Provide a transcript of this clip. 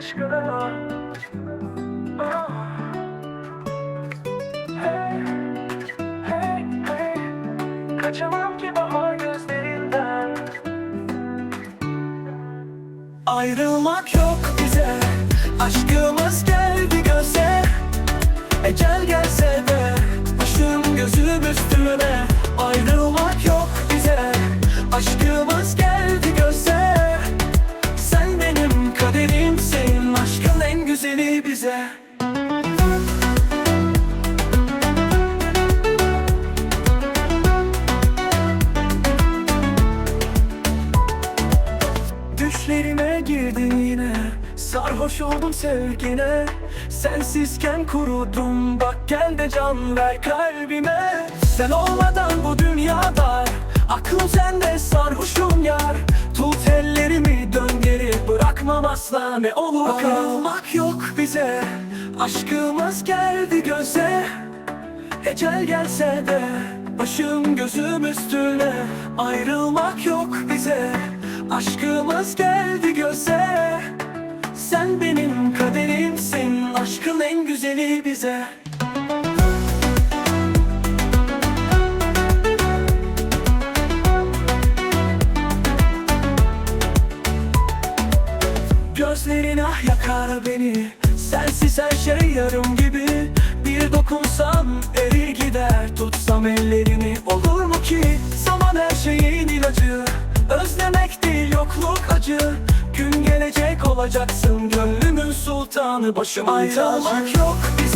aşkına Ah. Kaçamam ki bahar gözlerinden. Ayrılmak yok bize. Aşkımız geldi göze. Ecel gelse de Başım gözüm üstüne Ayrılmak yok bize. Aşkımız geldi bize. Düşlerime girdin yine Sarhoş oldum sevgine. Sensizken kurudum Bak gel de can ver kalbime. Sen olmadan bu dünyada Bırakmam asla ne olur Ayrılmak yok bize. Aşkımız geldi göze. Ecel gelse de Başım gözüm üstüne. Ayrılmak yok bize. Aşkımız geldi göze. Sen benim kaderimsin Aşkın en güzeli bize Gözlerin ah yakar beni. Sensiz her şey yarım gibi. Bir dokunsam erir gider. Tutsam ellerini olur mu ki? Zaman her şeyin ilacı. Özlemek değil yokluk acı. Gün gelecek olacaksın. Gönlümün sultanı başımın Ayrılmak yok. Bize